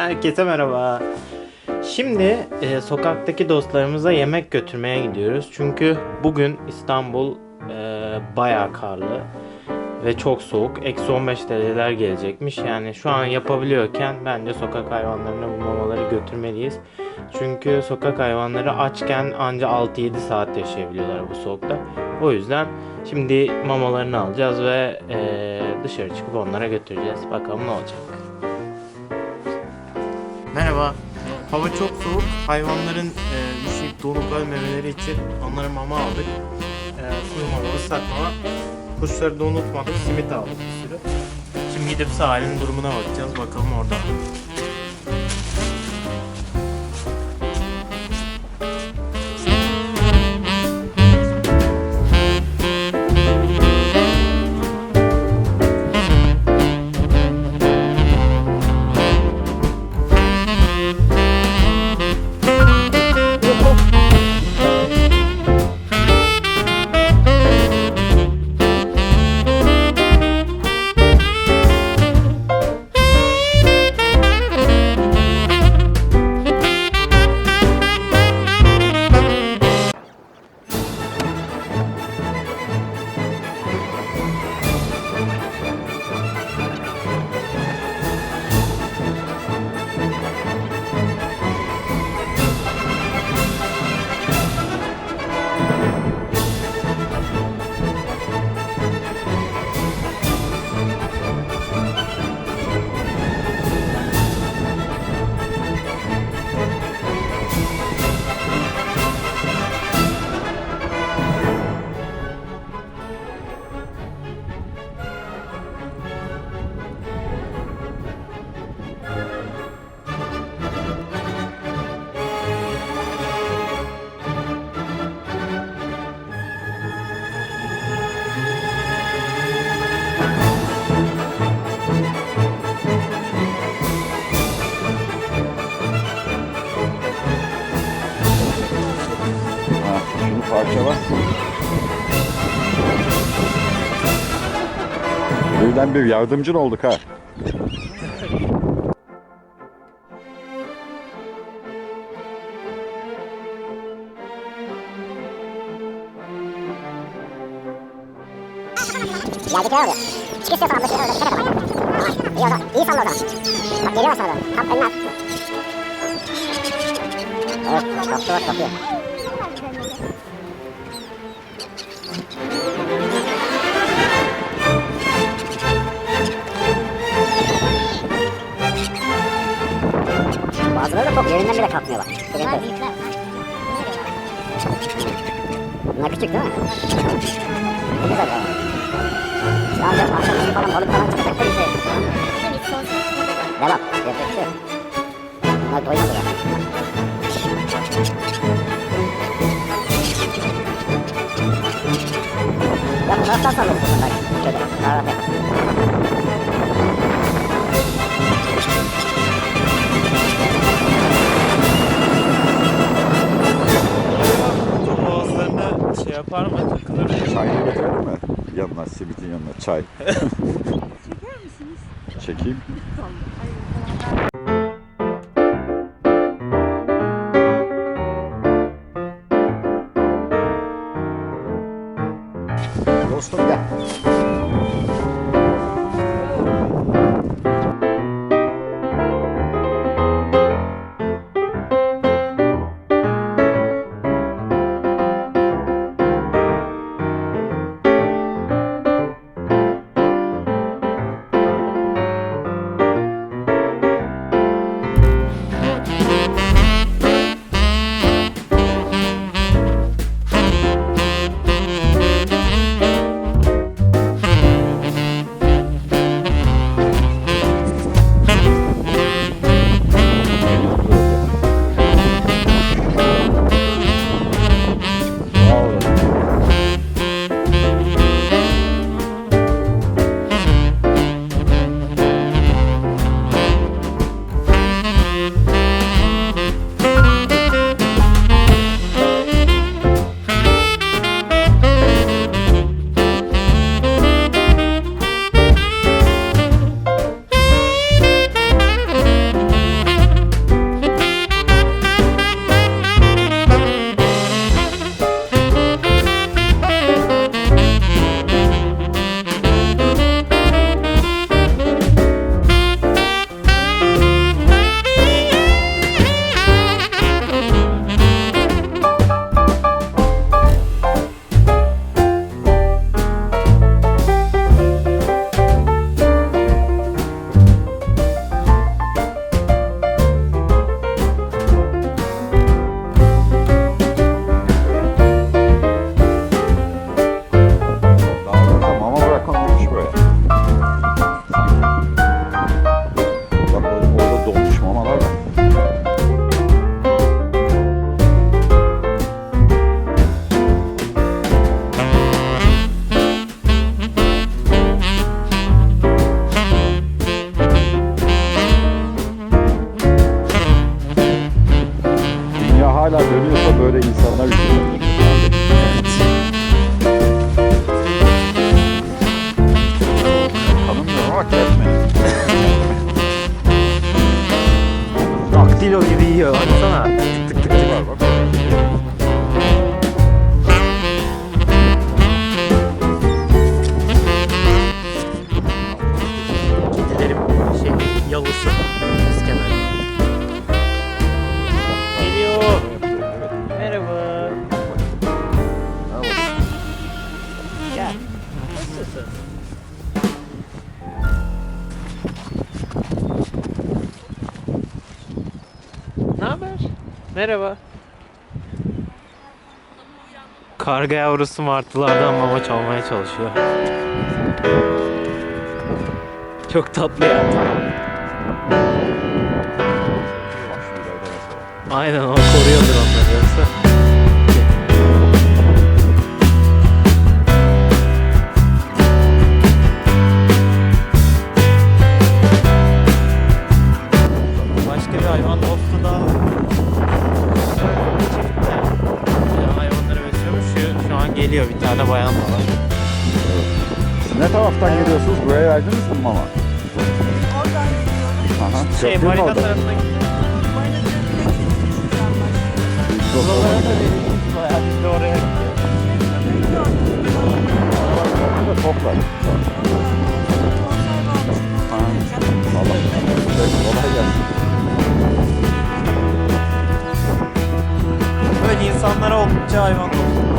Herkese merhaba. Şimdi e, sokaktaki dostlarımıza yemek götürmeye gidiyoruz. Çünkü bugün İstanbul e, bayağı karlı ve çok soğuk. Eksi 15 dereceler gelecekmiş. Yani şu an yapabiliyorken bence sokak hayvanlarına bu mamaları götürmeliyiz. Çünkü sokak hayvanları açken anca 6-7 saat yaşayabiliyorlar bu soğukta. O yüzden şimdi mamalarını alacağız ve e, dışarı çıkıp onlara götüreceğiz. Bakalım ne olacak. Merhaba. Hava çok soğuk. Hayvanların e, üşüyüp donup ölmemeleri için onlara mama aldık. E, sulu mama, ıslak mama. Kuşları da unutmadık. Simit aldık bir sürü. Şimdi gidip sahilin durumuna bakacağız. Bakalım orada. Bir yardımcın olduk ha. Geldikleri oluyor. Çık istiyorsan abla şöyle orada et ama. İyi salla o. Bak geliyor sana doğru. Tam önüne at. Evet kaptı bak kapıyor. Bazıları da çok yerinden bile kalkmıyor bak. Bunlar büyükler. Bunlar küçük değil mi? Ne güzel ya. İşte ancak akşamüstü falan balık falan çıkacak da bize. Devam. Yapacak bir şey yok. Bunlar doymadılar. Ya bu taraftan sallıyorsun bunlar. Şöyle. Daha rahat yapar. Mı? Takılır? Çayını getirelim mi? Yanına, simitin yanına çay. Çeker misiniz? Çekeyim. Dostum Điều gì. Merhaba. Karga yavrusu martılardan mama çalmaya çalışıyor. Çok tatlı ya. Aynen o koruyordur geliyor bir tane bayan da var. Siz ne taraftan geliyorsunuz? Buraya verdiniz mi mama? Oradan geliyorum. Aha. Şey köprü mü marina orada? tarafına gidiyor. Buralara da dediğimiz bayağı biz de oraya gidiyoruz. Toplar. Allah. Evet, Kolay gelsin. Böyle insanlara oldukça hayvan dostu.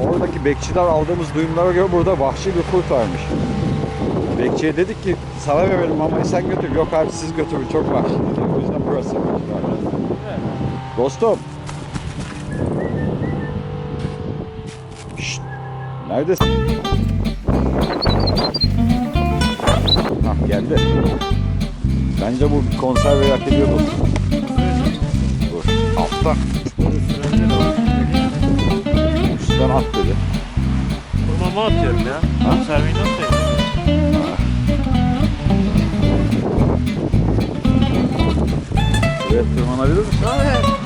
Oradaki bekçiden aldığımız duyumlara göre burada vahşi bir kurt varmış. Bekçiye dedik ki sana verelim ama sen götür. Yok abi siz götürün çok vahşi dedi. O yüzden burası. Dostum. Şşt. Neredesin? Hah geldi. Bence bu konserve hak ediyor. Dur. Altta. Üstten at dedi. Kurmama atıyorum ya. Konserveyi nasıl yapıyorsun? Şuraya tırmanabilir misin? Yok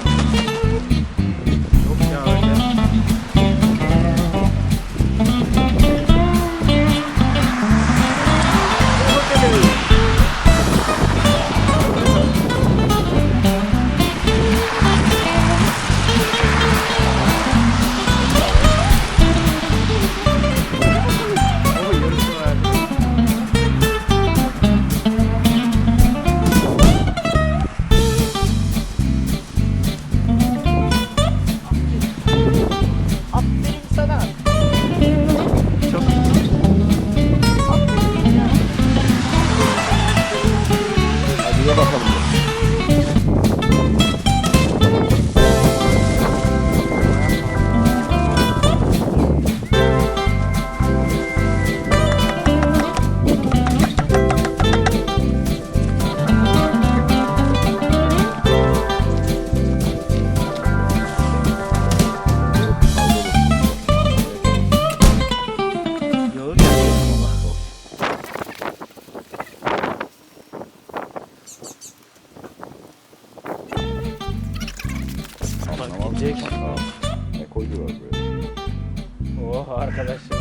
Oh arkadaşım da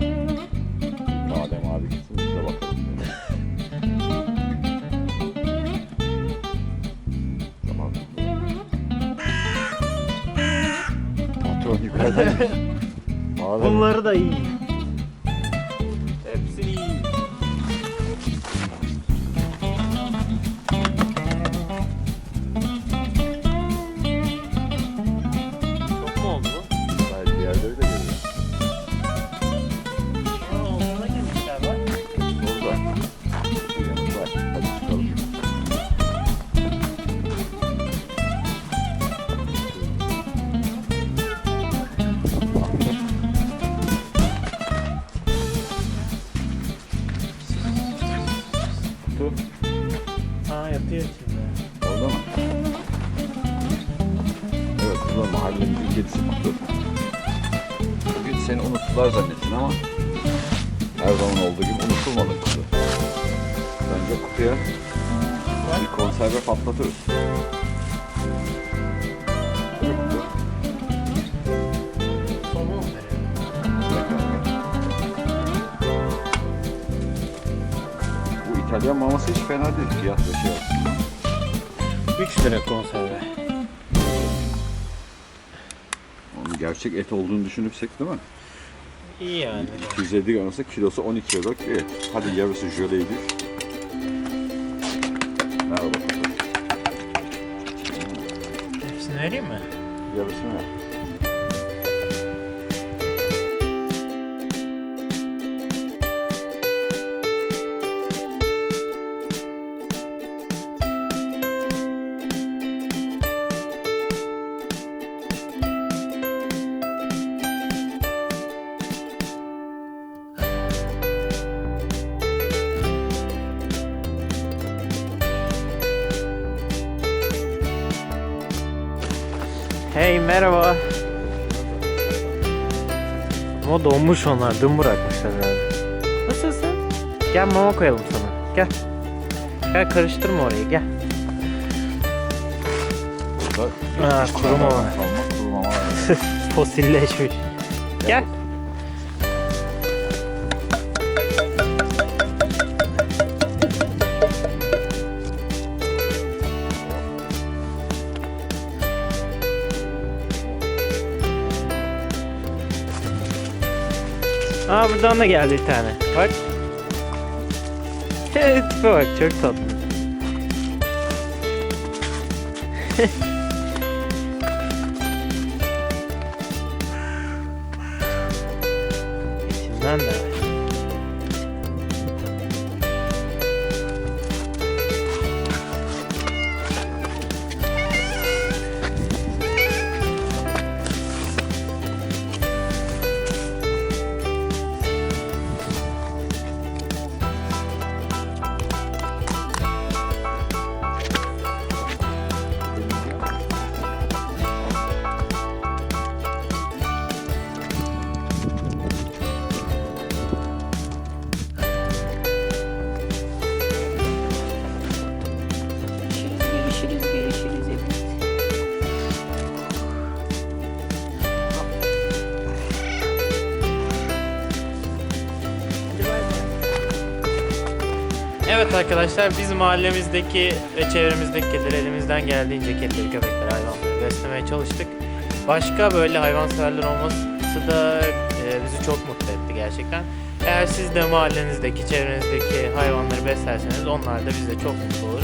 geldi. Madem abi gitsin biz de bakalım. tamam. Patron yukarıda. Madem... Bunları da iyi. Her zaman olduğu gibi unutulmadın Kutu. Bence kutuya bir konserve patlatırız. Bu İtalyan maması hiç fena değil fiyat ve şey açısından. 3 lira konserve. Onun gerçek et olduğunu düşünürsek değil mi? İyi yani. 250 gram ise kilosu 12 euro. Evet. Hadi yarısı jöleydi. Bakalım. Hepsini vereyim mi? Yarısını ver. Hey merhaba. Ama donmuş onlar. Dün bırakmışlar herhalde. Nasılsın? Gel mama koyalım sana. Gel. Gel karıştırma orayı gel. Burada Aa, kuru mama. Kuru. Fosilleşmiş. Gel. Aa buradan da geldi bir tane. Bak. Tipe bak çok tatlı. Evet arkadaşlar biz mahallemizdeki ve çevremizdeki kedileri elimizden geldiğince kedileri, köpekleri, hayvanları beslemeye çalıştık. Başka böyle hayvanseverler olması da e, bizi çok mutlu etti gerçekten. Eğer siz de mahallenizdeki, çevrenizdeki hayvanları beslerseniz onlar da biz de çok mutlu oluruz.